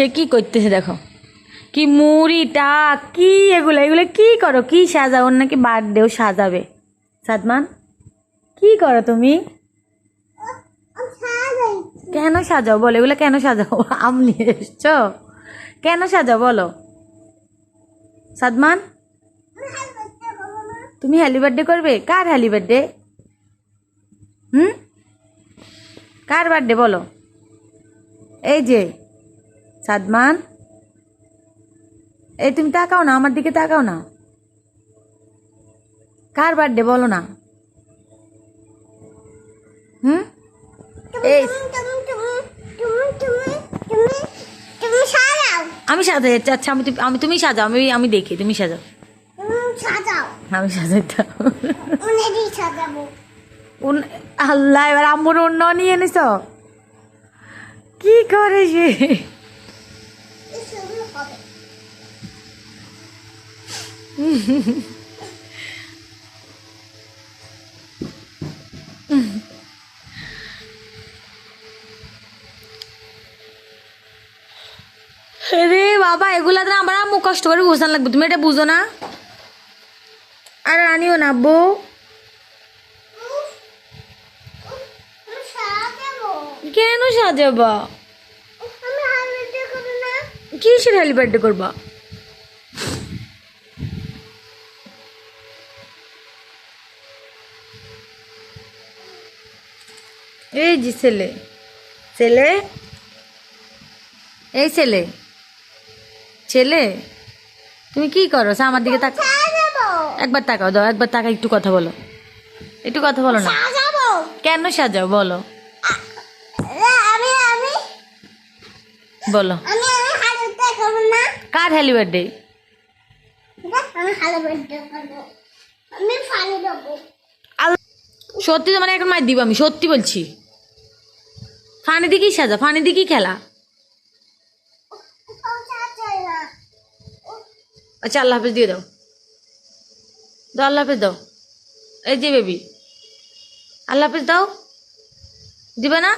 সে কি করতেছে দেখো? কি মুড়িটা কি এগুলো? এগুলো কি করো? কি সাজাও? নাকি বার্থডেও সাজাবে। সাদমান, কি করো তুমি? কেন সাজাও? বলো, এগুলো কেন সাজাও? আম নিয়ে এসছো? কেন সাজাও? বলো। সাদমান, তুমি হ্যালি বার্থডে করবে? কার হ্যালি বার্থডে হুম? কার বার্থডে বলো। এই যে সাদমান? এই, তুমি তাকাও না, আমার দিকে তাকাও না। কার বার্থডে বলো না। হুম? এই। আমি সাজাই আচ্ছা আমি আমি, তুমি সাজাও, আমি আমি দেখি, তুমি সাজাও। আমি সাজাই আল্লাহ, এবার আম্মুর অন্য নিয়ে এনেছ? কি করে সে? হবে রে বাবা এগুলা তো আমার আম্মু কষ্ট করে গোছান লাগবে। তুমি এটা বুঝো না? আর আনিও না সাজাবো? কেন সাজাবা? কিসের হ্যালি বার্থডে করবা? এই যে ছেলে। ছেলে? এই ছেলে। ছেলে? তুমি কি করো? আমার দিকে তাক একবার তাকাও দাও একবার তাকা একটু কথা বলো। একটু কথা বলো না। কেন সাজাও? বলো। বলো আমি আমি হালুতে করব না কার হ্যালি বার্থডে সত্যি তোমার এখন মার দিব আমি সত্যি বলছি। ফানি কি সাজা? ফানি কি খেলা? আচ্ছা আল্লাহ হাফেজ দিয়ে দাও। দাও আল্লাহ হাফেজ দাও। এই যে বেবি আল্লাহ হাফেজ দাও। দিবে না?